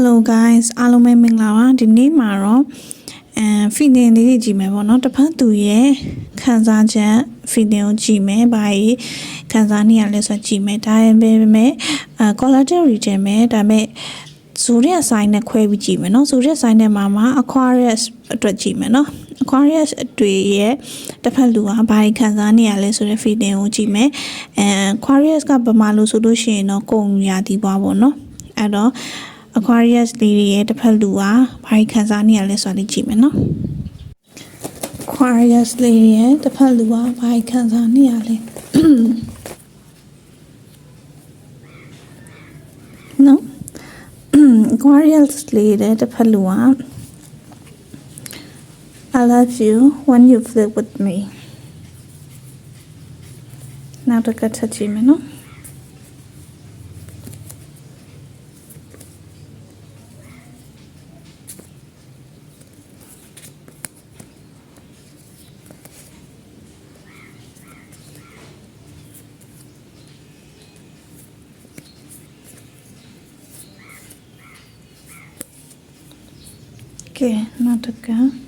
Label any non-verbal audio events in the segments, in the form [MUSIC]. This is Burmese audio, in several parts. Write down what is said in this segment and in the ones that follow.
Hello guys အားလုံးပဲမင်္ဂလာပါဒီနေ့မှာတော့အဲ feeling လေးတွေကြည့်မယ်ပေါ့နော်တစ်ဖက်သူရဲ့ခံစားချက် feeling ကိုကြည့်မယ်ဘာကြီးခံစားနေရလဲဆိုတော့ကြည့်မယ်ဒါပေမဲ့အဲ collateral reading မယ်ဒါပေမဲ့ဇိုရက်ဆိုင်နဲ့ခွဲပြီးကြည့်မယ်နော်ဇိုရက်ဆိုင်နဲ့မှာမှာ Aquarius အတွက်ကြည့်မယ်နော် Aquarius အတွေ့ရဲ့တစ်ဖက်လူကဘာကြီးခံစားနေရလဲဆိုတဲ့ feeling ကိုကြည့်မယ်အဲ Aquarius ကဗမာလို့ဆိုလို့ရှိရင်တော့ကုံရာသီပွားပေါ့နော်အဲ့တော့ Aquarius လေးတွေရဲ့တစ်ဖက်လူကဘာကြီးခံစားနေရလဲဆိုတာလေးကြည့်မယ်နော် Aquarius လေးတွေရဲ့တစ်ဖက်လူကဘာကြီးခံစားနေရလဲနော် Aquarius လေးတဲ့တစ်ဖက်လူက I love you when you flirt with me နောက်တစ်ခါထပ်ကြည့်မယ်နော် Okay, not again.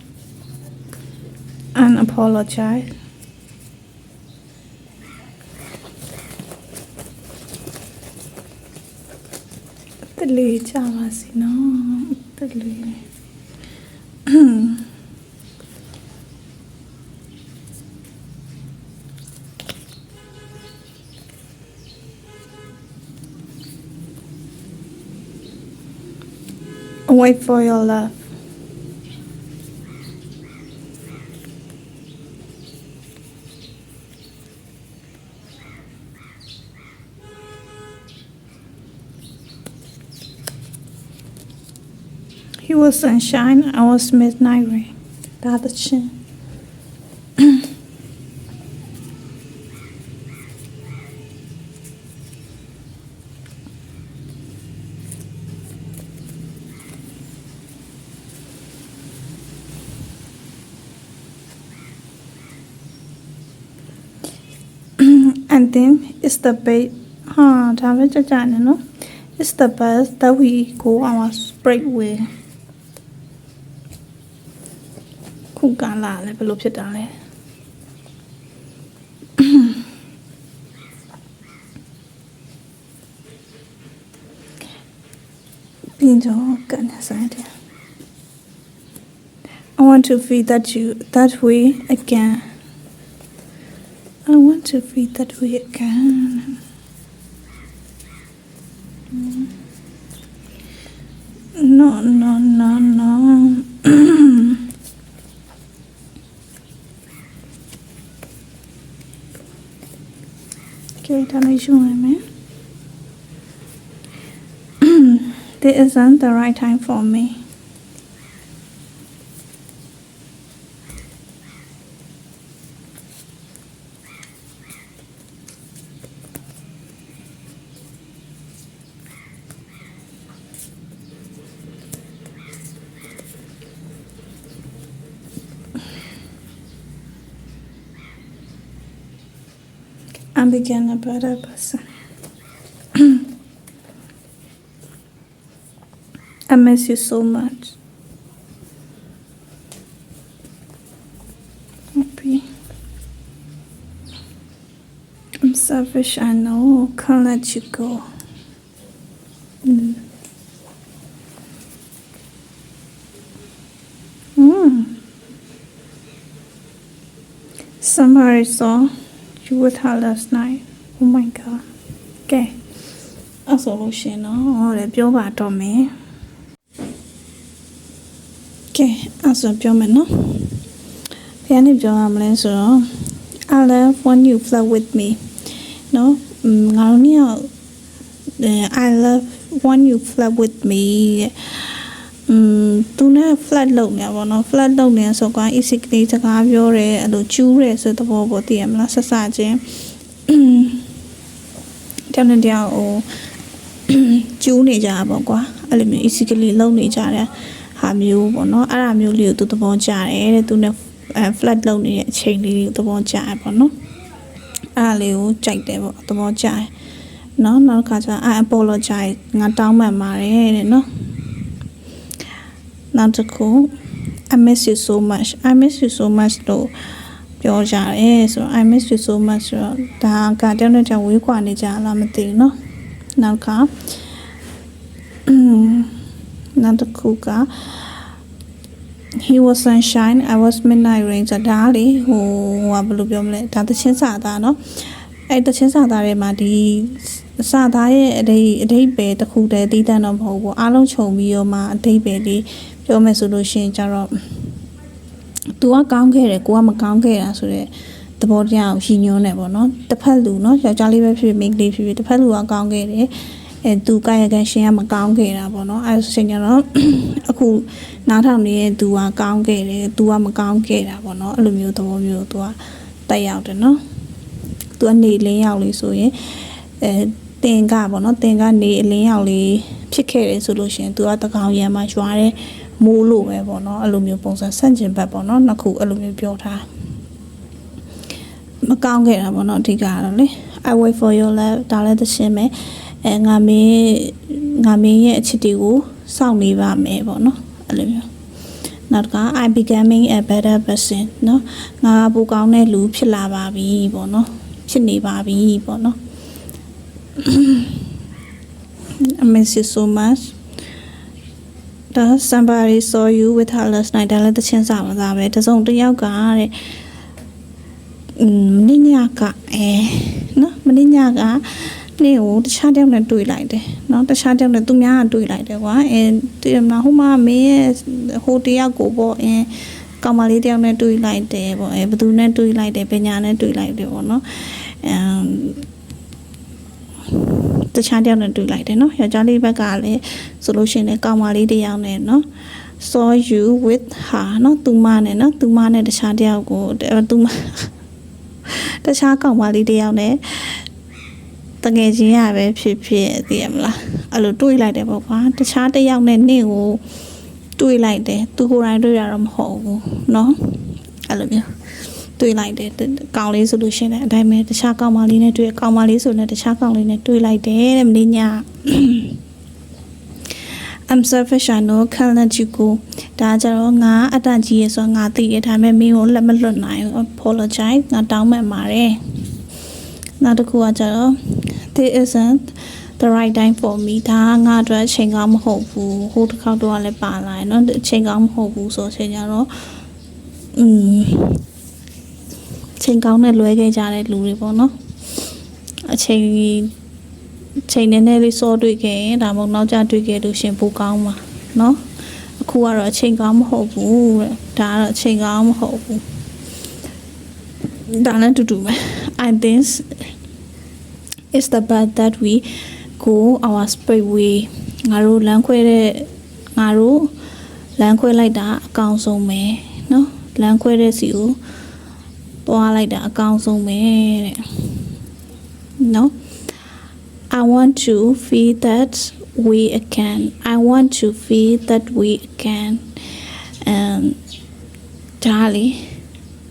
And apologize. တလေးကြပါစီနော်တလေး Wait for your love. was sunshine, I was midnight rain. The other [CLEARS THROAT] and then it's the bait huh, it's the best that we go our break with. ခုကလာလဲဘယ်လိုဖြစ်တာလဲပြီးတော့ကန်ဆိုင်တယ် I want to feel that you that way again I want to feel that way again. No, no, no, no. [CLEARS THROAT] This isn't the right time for me. I became a better person. I miss you so much. Happy. I'm selfish, I know. Can't let you go. Mm. Mm. Somebody saw you with her last night. Oh my god. ကဲအဲ့ဆိုလို့ရှင်နော်ဟောလည်းပြောပါတော့မယ်ကဲအဲ့ဆိုပြောမယ်နော်ဘယ်ကနေပြောရမလဲဆိုတော့ I love when you flirt with me နော်ငါတို့ညော I love when you flirt with me อืมသူနဲ့ flat လုပ်နေပါတော့ flat လုပ်နေဆိုကွာ easy ကလေးစကားပြောတယ်အဲ့လိုကျူးတယ်ဆိုတဲ့ဘောပေါ့တည်ရမလားဆက်စချင်းတောင်းနေတောင်ဟိုကျူးနေကြတာပေါ့ကွာအဲ့လိုမျိုး easy ကလေးလုပ်နေကြတဲ့ဟာမျိုးပေါ့နော်အဲ့ဒါမျိုးလေးကိုသူသဘောကျတယ်တဲ့သူနဲ့ flat လုပ်နေတဲ့အချိန်လေးကိုသဘောကျတယ်ပေါ့နော်အဲ့ဒါလေးကိုကြိုက်တယ်ပေါ့သဘောကျတယ်နော်နောက်တစ်ခါကျ I apologize ငါတောင်းပန်ပါတယ်တဲ့နော် နောက်တစ်ခု I miss you so much I miss you so much လို့ပြောကြတယ်ဆိုတော့ I miss you so much ဆိုတော့ဒါကတယောက်နဲ့တယောက်ဝေးကွာနေကြလားမသိဘူးเนาะနောက်ကနောက်တစ်ခုက he was sunshine i was midnight rain ဆိုတာဒါလေဟိုဟိုကဘယ်လိုပြောမလဲဒါတချင်းစာသားเนาะအဲ့တချင်းစာသားတွေမှာဒီ စာသားရဲ့အဓိအဓိပ္ပာယ်တစ်ခုတည်းတည်တတ်တော့မဟုတ်ဘူးအားလုံးခြုံပြီးတော့မှအဓိပ္ပာယ်လေးပြောမယ်ဆိုလို့ရှိရင်ကျတော့ तू ကကောင်းခဲ့တယ်ကိုကမကောင်းခဲ့တာဆိုတော့သဘောတရားကိုရှင်းညွှန်းတယ်ပေါ့နော်တစ်ဖက်လူနော်ယောက်ျားလေးပဲဖြစ်ဖြစ်မိန်းကလေးဖြစ်ဖြစ်တစ်ဖက်လူကကောင်းခဲ့တယ်အဲသူကာယကံရှင်ကမကောင်းခဲ့တာပေါ့နော်အဲဆိုရင်ကျတော့အခုနားထောင်နေတဲ့သူကကောင်းခဲ့တယ်သူကမကောင်းခဲ့တာပေါ့နော်အဲ့လိုမျိုးသဘောမျိုးသူကတက်ရောက်တယ်နော်သူကနေလင်းရောက်လေးဆိုရင်အဲ တင်ကပေါ့နော်တင်ကနေအလင်းရောက်လေးဖြစ်ခဲ့တယ်ဆိုလို့ရှိရင်သူကတကောင်ရံမှာရွာတဲ့မိုးလို့ပဲပေါ့နော်အဲ့လိုမျိုးပုံစံဆန့်ကျင်ဘက်ပေါ့နော်နှစ်ခုအဲ့လိုမျိုးပြောထားမကောင်းခဲ့တာပေါ့နော်အဓိကကတော့လေ I wait for your love ဒါလည်းသရှင်ပဲအဲငါမင်းငါမင်းရဲ့အချစ်တွေကိုစောင့်နေပါမယ်ပေါ့နော်အဲ့လိုမျိုးနောက်တစ်ခါ I becoming a better person เนาะငါပိုကောင်းတဲ့လူဖြစ်လာပါပြီပေါ့နော်ဖြစ်နေပါပြီပေါ့နော် I miss you so much ဒါ somebody saw you with her last night ဒါလည်းတချင်းစာပါသားပဲတစုံတစ်ယောက်ကတဲ့อืมမင်းညကအဲနော်မင်းညကနေ့ကိုတခြားတယောက်နဲ့တွေ့လိုက်တယ်เนาะတခြားတယောက်နဲ့သူများကတွေ့လိုက်တယ်ကွာအဲတည်မလားဟိုမှာမင်းရဲ့ဟိုတယောက်ကိုပေါ့အဲကောင်မလေးတယောက်နဲ့တွေ့လိုက်တယ်ပေါ့အဲဘသူနဲ့တွေ့လိုက်တယ်ပညာနဲ့တွေ့လိုက်တယ်ပေါ့နော်အမ် တခြားတယောက်နဲ့တွေ့လိုက်တယ်เนาะယောက်ျားလေးဘက်ကလည်းဆိုလို့ရှိရင်လည်းကောင်မလေးတယောက်နဲ့เนาะ saw you with her เนาะသူမနဲ့เนาะသူမနဲ့တခြားတယောက်ကိုသူမတခြားကောင်မလေးတယောက်နဲ့တကယ်ချင်းရပဲဖြစ်ဖြစ်သိရမလားအဲ့လိုတွေးလိုက်တယ်ပေါ့ကွာတခြားတယောက်နဲ့နင့်ကိုတွေးလိုက်တယ်သူကိုယ်တိုင်တွေးရတော့မဟုတ်ဘူးเนาะအဲ့လိုမျိုး တွေးလိုက်တယ်ကောင်လေးဆိုလို့ရှိရင်လည်းအတိုင်းပဲတခြားကောင်မလေးနဲ့တွေ့ကောင်မလေးဆိုလည်းတခြားကောင်လေးနဲ့တွေ့လိုက်တယ်တဲ့မင်းညာ I'm selfish I know can't let you go ဒါကြတော့ငါအတန်ကြီးရဆိုငါသိရဒါပေမဲ့မင်းကိုလက်မလွတ်နိုင်ဘူး apologize ငါတောင်းပန်ပါတယ်နောက်တစ်ခုကကြတော့ this isn't the right time for me ဒါငါအတွက်အချိန်ကောင်းမဟုတ်ဘူးဟိုတစ်ခေါက်တော့လည်းပါလာတယ်เนาะအချိန်ကောင်းမဟုတ်ဘူးဆိုအချိန်ကြတော့อืม ချိန်ကောင်းနဲ့လွဲခဲ့ကြတဲ့လူတွေပေါ့နော်အချိန်ချိန်နဲ့နဲ့လေးစောတွေ့ခဲ့ရင်ဒါမှမဟုတ်နောက်ကျတွေ့ခဲ့လို့ရှရင်ပိုကောင်းမှာเนาะအခုကတော့အချိန်ကောင်းမဟုတ်ဘူးတဲ့ဒါကတော့အချိန်ကောင်းမဟုတ်ဘူးဒါလည်းတူတူပဲ I think it's the bad that we go our straight way ငါတို့လမ်းခွဲတဲ့ငါတို့လမ်းခွဲလိုက်တာအကောင်ဆုံးပဲเนาะလမ်းခွဲတဲ့စီကို သွားလိုက်တာအကောင်ဆုံးပဲတဲ့เนาะ I want to feel that we again. I want to feel that we again. Um, ဒါလေ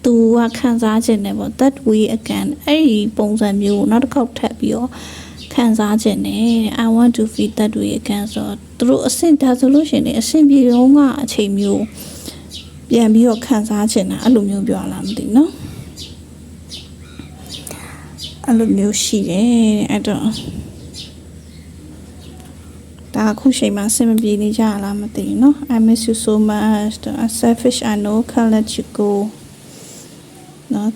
သူကခံစားခြင်းနဲ့ပေါ့ that we again အဲ့ဒီပုံစံမျိုးကိုနောက်တစ်ခေါက်ထပ်ပြီးတော့ခံစားခြင်းနဲ့ I want to feel that we again ဆိုတော့သူတို့အဆင့်ဒါဆိုလို့ရှိရင်အဆင့်ပြေတော့ကအချိန်မျိုးပြန်ပြီးတော့ခံစားခြင်းတာအဲ့လိုမျိုးပြောလာမသိဘူးเนาะ အဲ့လိုမျိုးရှိတယ်အဲ့တော့ဒါအခုချိန်မှာအဆင်မပြေနေကြလားမသိဘူးเนาะ I miss you so much I selfish I know can't let you go เนาะ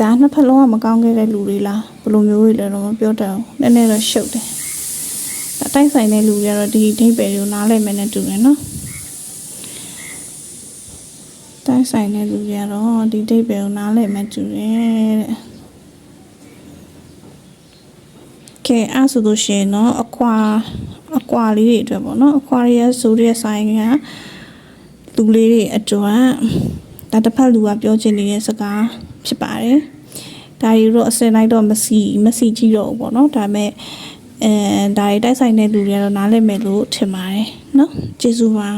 ဒါနှစ်ဖက်လုံးကမကောင်းခဲ့တဲ့လူတွေလားဘယ်လိုမျိုးတွေလဲတော့မပြောတတ်ဘူးနည်းနည်းတော့ရှုပ်တယ်ဒါတိုက်ဆိုင်တဲ့လူတွေကတော့ဒီအဓိပ္ပာယ်ကိုနားလည်မယ်နဲ့တူတယ်เนาะတိုက်ဆိုင်တဲ့လူတွေကတော့ဒီအဓိပ္ပာယ်ကိုနားလည်မယ်တူတယ်တဲ့ ကဲအဲ့ဆိုလို့ရှိရင်เนาะအကွာအကွာလေးတွေအတွက်ပေါ့เนาะ Aquarius zodiac sign ကလူလေးတွေအတွက်ဒါတစ်ဖက်လူကပြောချင်နေတဲ့စကားဖြစ်ပါတယ်ဒါတွေတော့အစင်လိုက်တော့မစီမစီကြည့်တော့ဘူးပေါ့เนาะဒါပေမဲ့အဲဒါတွေတိုက်ဆိုင်တဲ့လူတွေကတော့နားလည်မယ်လို့ထင်ပါတယ်เนาะကျေးဇူးပါ